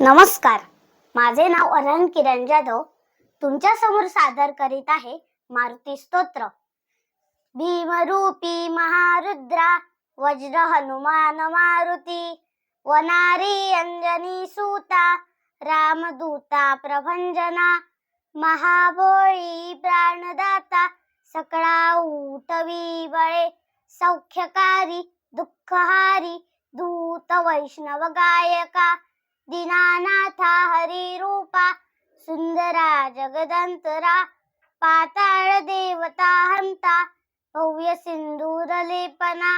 नमस्कार. माझे नाव अनंत किरण जाधव. तुमच्यासमोर सादर करीत आहे मारुती स्तोत्र. भीमरूपी महारुद्रा वज्र हनुमान मारुती वनारी अंजनी सूता रामदूता प्रभंजना महाबोळी प्राणदाता सकळा उठवी बळे सौख्यकारी दुःखहारी दूत वैष्णव गायका दीनानाथा हरी रूपा सुंदरा जगदंतरा पाताळ देवता हंता भव्य सिंदूर लेपना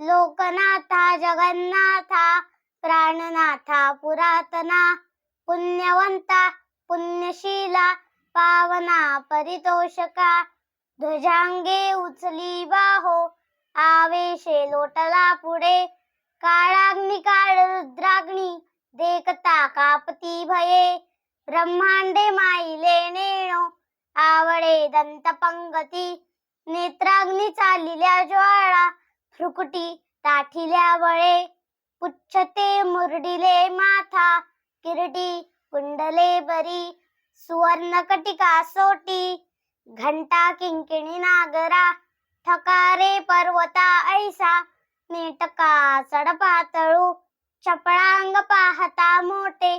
लोकनाथा जगन्नाथा प्राणनाथा पुरातना पुण्यवंता पुण्यशीला पावना परितोषका ध्वजांगे उचली बाहो आवेशे लोटला पुढे काळाग्नी काळ रुद्राग्नी देखता कापती भये ब्रह्मांडे माईले नेणो आवडे दंत पंगती नेत्राग्नी चालिल्या ज्वाळा फ्रुकुटी ताठिल्या बळे पुच्छते मुरडिले माथा किरटी कुंडले बरी सुवर्ण कटिका सोटी घंटा किंकिणी नागरा ठकारे पर्वता ऐसा नेटका चढ पातळू चपळांग पाहता मोठे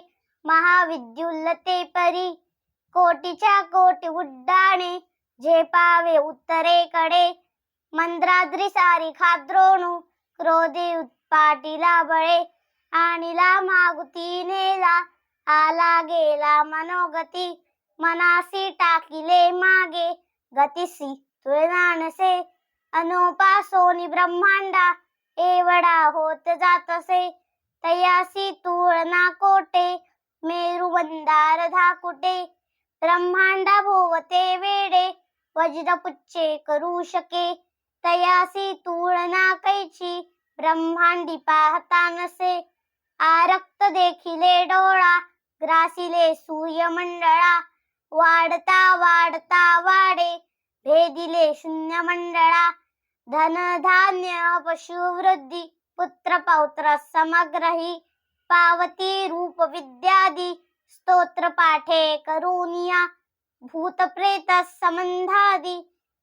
महाविद्युल्लते परी. कोटीच्या कोटी उड्डाणे झेपावे उत्तरेकडे. मंद्राद्री सारी खाद्रोणू क्रोधी उत्पाटीला बळे. आणिला मागुती नेला आला गेला मनोगती. मनासी टाकिले मागे गतिसी तुळनानसे अनोपा सोनी ब्रह्मांडा एवढा होत जातसे. तयासी तुळना कोटे मेरू मंदार धाकुटे ब्रह्मांडा भोवते वेडे वज्रपुच्छे करू शके. तयासी तुळना कैची ब्रह्मांडी पाहता नसे. आरक्त देखिले डोळा ग्रासिले सूर्यमंडळा वाढता वाढता वाडे भेदिले शून्य मंडळा. धन धान्य पशुवृद्धी पुत्र पौत्र समग्रही पावती रूप विद्यादी स्तोत्र पाठे करूनिया भूत प्रेत संबंधादी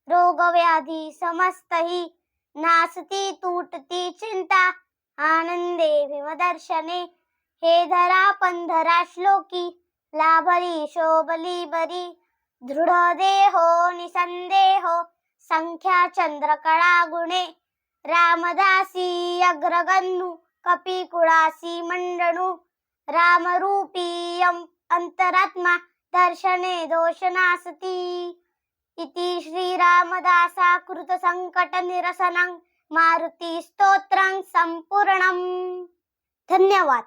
रोग व्याधी समस्तही नासती तुटती चिंता आनंदे भीमदर्शने हे धरा पंधरा श्लोकी लाभली शोभली बरी। दृढ देहो निसंदेहो संख्या चंद्रकळा गुणे रामदासी अग्रगण्णु कपिकुळासी मंडणू रामरूपी अं- अंतरात्मा दर्शने दोषनासती इति श्रीरामदासा कृत संकट निरसनं मारुती स्तोत्रं धन्यवाद।